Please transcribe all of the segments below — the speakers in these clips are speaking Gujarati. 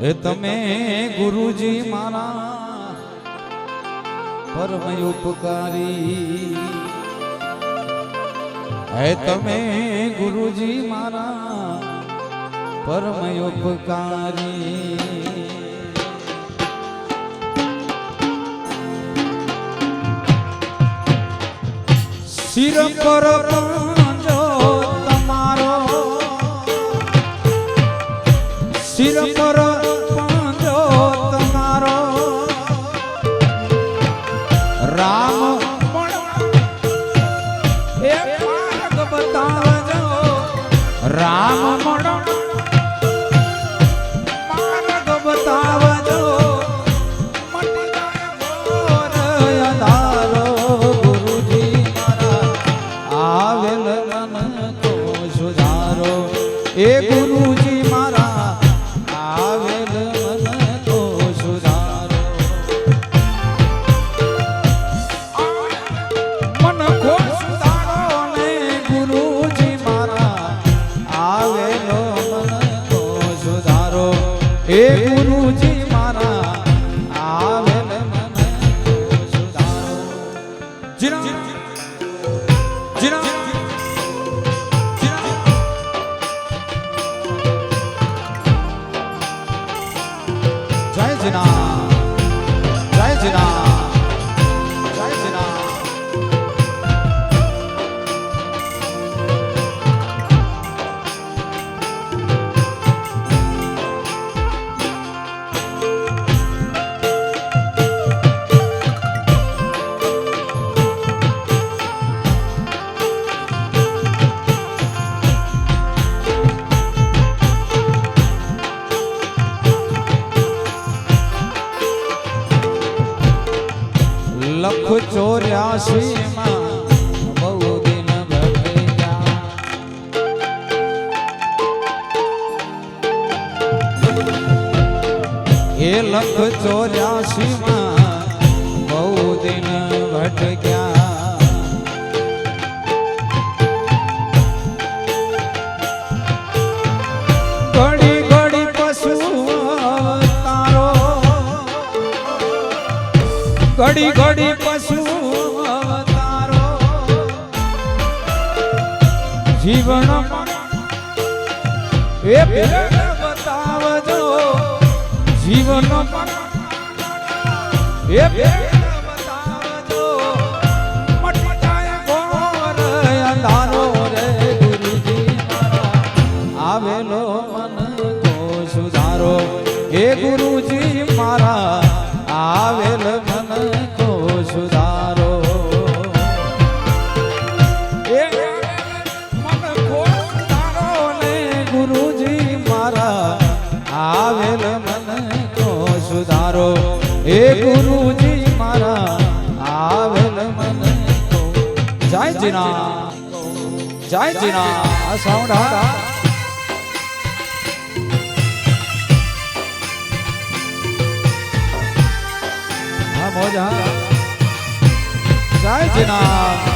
ते गुरु जी मारा परम उपकारी। है ते गुरु जी मारा परम उपकारी। सिर पर એ ગુરુ ઘડી ઘડી પશુ અવતારો. જીવન એ બતાવજો જીવન એ જય જીના સાવડા મોજા જય જીના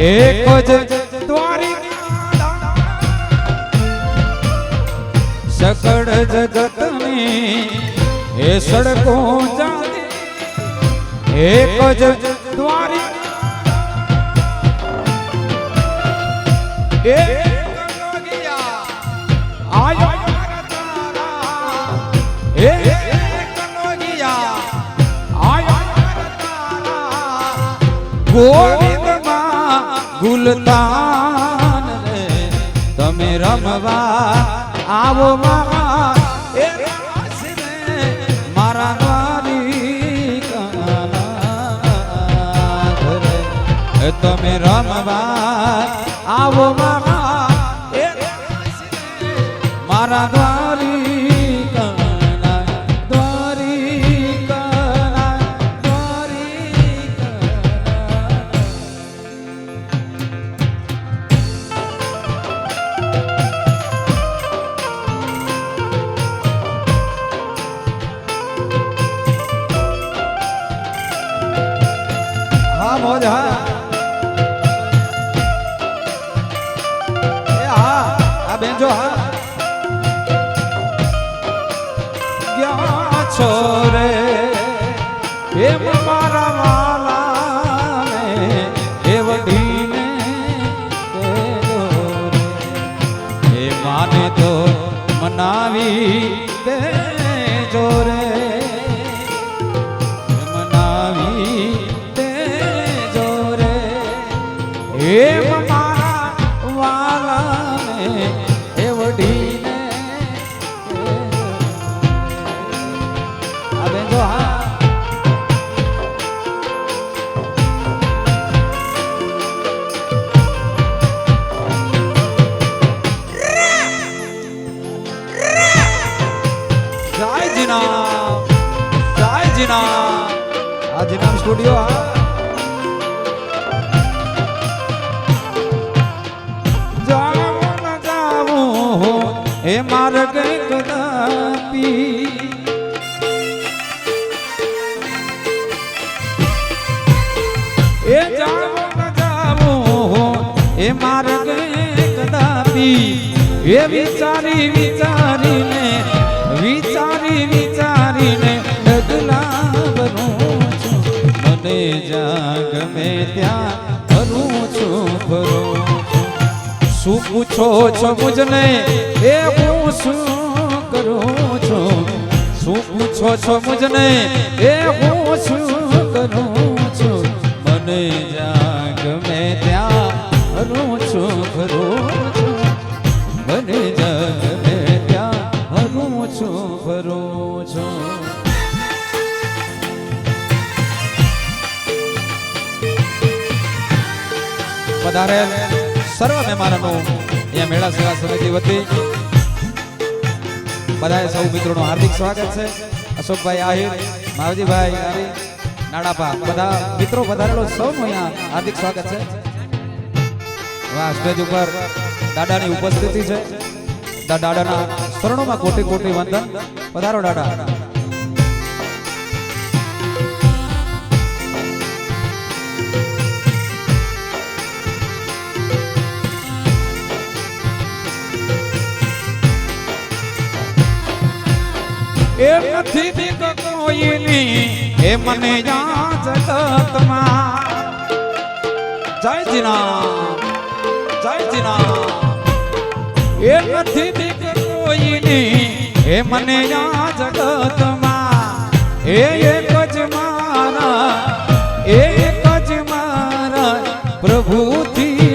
એક જ દ્વારિકા એક લોગિયા આયો તારા. એક જ દ્વારી તારા. ગોવિંદમાં ગુલતાન રે. તમે રમવા આવો મારા તમે રમવા આવો મારા મારા દ્વારિકાના জোরে હો એ માર્ગ કદાપી એ જાવું ન જાવું હો એ માર્ગ કદાપી એ વિચારી વિચારીને શું પૂછો છો મુજને? એ હું શું કરું છું? શું પૂછો છો મુજને? એ હું શું કરું છું? મને જાગ ગમે ત્યાં હરું છું ફરું મને જાગ મે ત્યાં હરું છું ફરું છું. પધારેલ. સર્વ મહેમાનોનું અહીંયા મેળા સેવા સમિતિ વતી બધાએ સૌ મિત્રોનું હાર્દિક સ્વાગત છે. અશોકભાઈ આહિર, માવજીભાઈ નાડાપા બધા મિત્રો વધારેલો સૌનું અહીંયા હાર્દિક સ્વાગત છે. વાહ, સ્ટેજ ઉપર દાદાની ઉપસ્થિતિ છે. દાદાના શરણોમાં કોટી કોટી વંદન. પધારો દાદા. એ નથી બીક કોઈની એ મને યા જગતમાં. જય જીના જય જીના એ નથી બીક કોઈની એ મને યા જગતમાં. એ એક જ મારા, એ એક જ મારા પ્રભુથી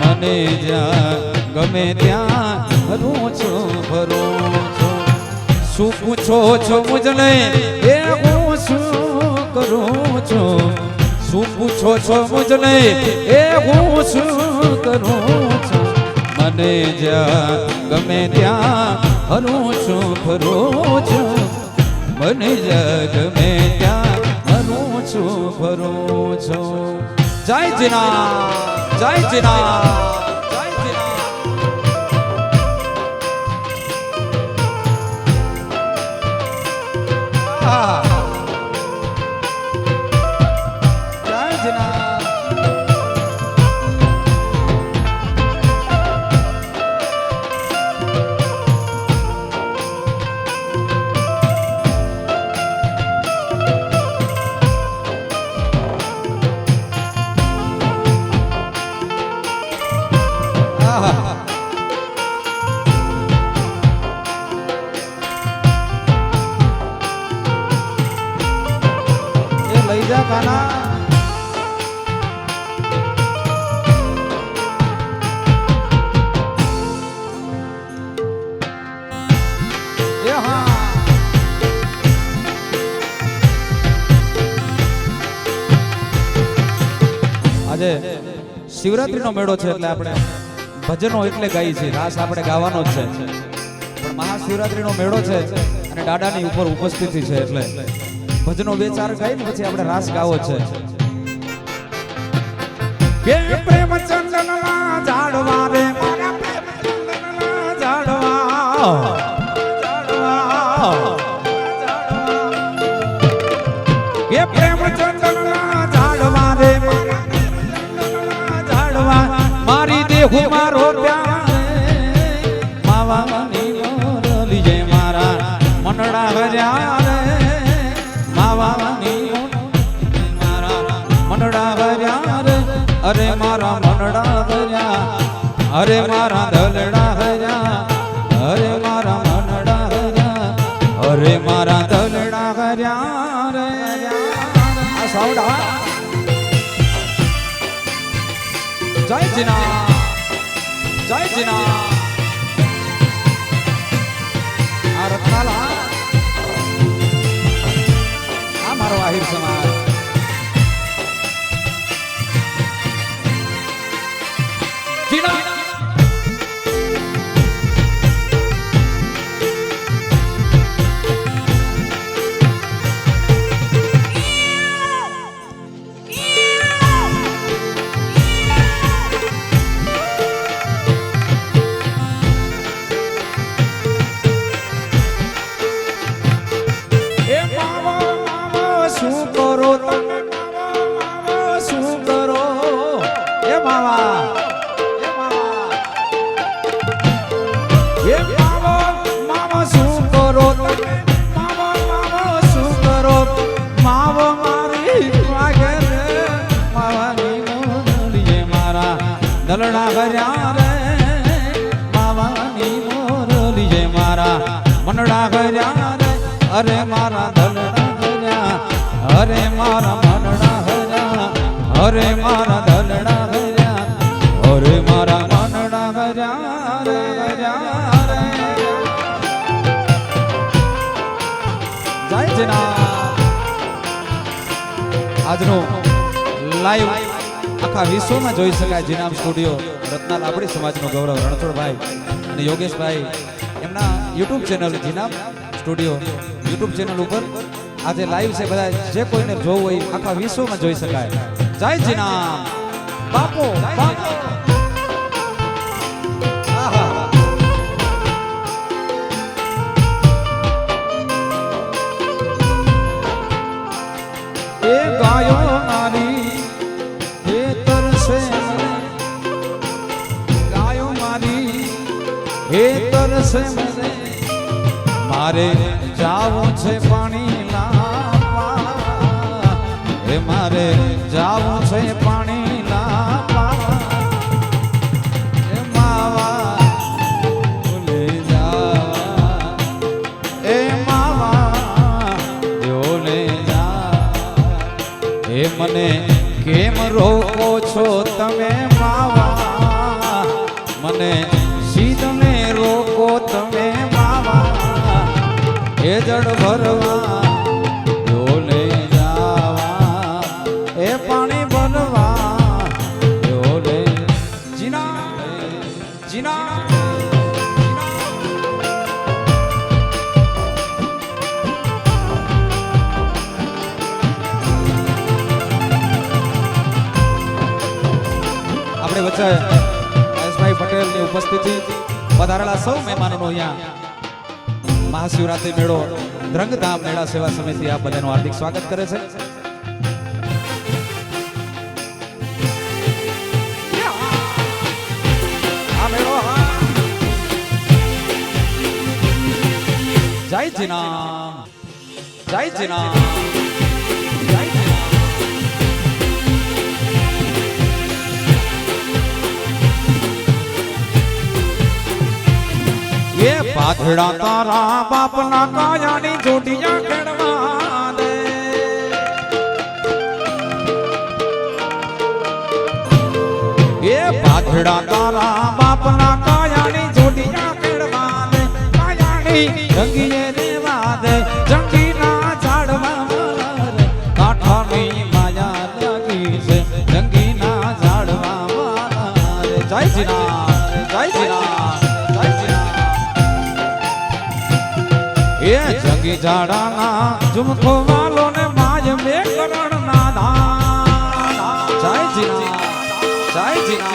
મને જા ગમે ત્યાં હરું છું છું. શું પૂછો છો મુજને? એ હું શું કરું છું? શું પૂછો છો મુજને? એ હું શું કરું છું? મને જ્યાં ગમે ત્યાં હરું છું, ફરું છું. મને જ્યાં ગમે ત્યાં હરું છું, ફરું છું. જય જીના જય જીના. આ શિવરાત્રીનો મેળો છે એટલે આપણે ભજનો એટલે ગાઈ છે રાસ આપણે ગાવાનો જ છે. પણ મહાશિવરાત્રીનો મેળો છે અને દાદાની ઉપર ઉપસ્થિતિ છે એટલે ભજનો બે ચાર ગાઈ ને પછી આપણે રાસ ગાવો છે. કે પ્રેમ રે મારા પ્રેમ ઝાડવા. મારી દેહુ મારો પ્યાર. માવાની મોરલી જય મારા મનડા હર્યા રે. માવાની મારા મનડા હર્યા રે. અરે મારા મનડા હર્યા અરે મારા દલડા હર્યા અરે મારા મનડા હર્યા અરે મારા દલડા હર્યા રે. આ સાવડા જય જીના જય જીના આ રત્નાલા દલડા ભર્યા રે મોરલી જય મારા મનડા ભર્યા રે. અરે મારા દલડા ભર્યા, અરે મારા મનડા ભર્યા, અરે મારા દલડા ભર્યા, અરે મારા મનડા ભર્યા રે ભર્યા રે. જય જના આજનો લાઈવ આખા વિશ્વમાં જોઈ શકાય જીનામ સ્ટુડિયો રત્નાલ આપણી સમાજનો ગૌરવ રણછોડભાઈ અને યોગેશભાઈ એમના YouTube channel જીનામ studio, YouTube channel ઉપર આજે લાઈવ છે. બધા જે કોઈને જોવું હોય આખા વિશ્વમાં જોઈ શકાય. જય જીનામ બાપો બાપો. તરસે મને? મારે જાવું છે પાણી લાવવા એ મારે જાવું છે જીના આપણે વચ્ચે મહેશભાઈ પટેલની ઉપસ્થિતિ. વધારેલા સૌ મહેમાનોનો અહીંયા મહાશિવરાત્રી મેળો ધ્રંગધામ મેળા સેવા સમિતિ આ બધાનું હાર્દિક સ્વાગત કરે છે. જય જીના જય જીના જય જીના એ પાથડા તારા બાપના કાયાની જોડિયા ખેડવા દે. એ પાથડા તારા બાપના કાયાની જોડિયા ખેડવા દે. કાયાની રંગીએ એ જંગી ઝાડાના ઝુમખો વાલો ને માય બે કરણ ના ધાન જય શ્રી જય શ્રી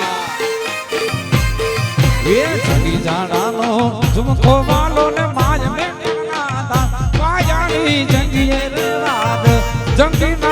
એ જંગી ઝાડાનો ઝુમખો વાલો ને માય બે કરણ ના ધાન કાયાની જંગીએ રાત જંગીના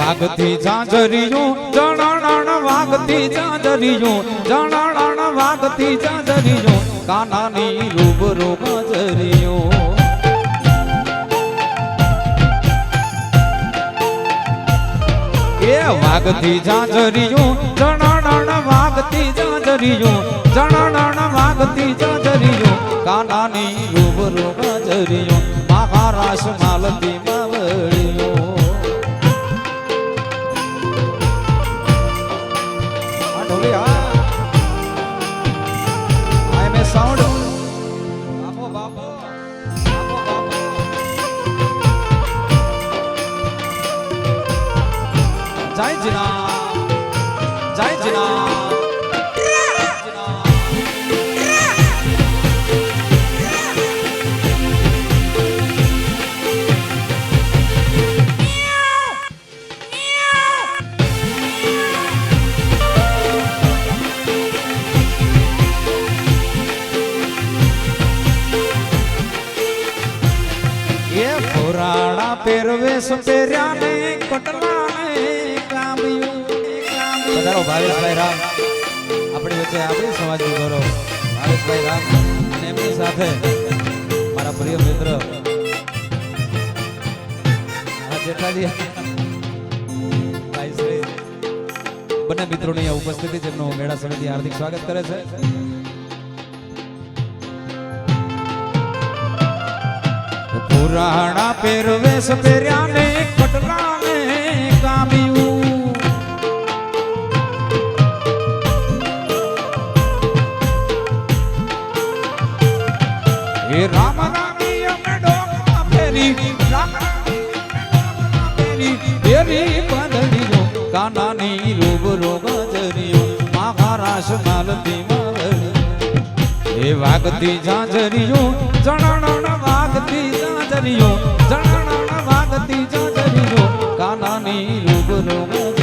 વાગતી ઝાંઝરિયું જણાણ વાગતી ઝાંઝરિયું જણાણ વાગતી ઝાંઝરિયું કાનાની રૂબરૂ ગાજરિયું એ વાગતી ઝાંઝરિયું જણાણ વાગતી ઝાંઝરિયું જણાણ વાગતી ઝાંઝરિયું કાનાની રૂબરૂ ગાજરિયું મહારાષ્ટ્ર માલતી માવડિયું પહેરવેશ પહેર્યા ને કટલા ને કામ્યું. પધારો ભાવેશભાઈ રામ. આપણી વચ્ચે આપણી સમાજનું ગૌરવ. ભાવેશભાઈ રામ અને એમની સાથે મારા પ્રિય મિત્ર જેઠાજી ભાઈ શ્રી બંને મિત્રોની ઉપસ્થિતિ છે. મેળા સમિતિ હાર્દિક સ્વાગત કરે છે. પુરાણા પહેરવેશ પહેર્યા ને કટલા ને કામ્યું એ રામ રામી અમે ડોકમાં ફેરી રામ ફેરી ફેરી બંધડીઓ કાનાની રોગ એ વાગતી ઝાંઝરીઓ જણાણ વાગતી ઝાંઝરીઓ જણાણા વાગતી ઝાંઝરીઓ કાનાની રૂબરૂ રૂબ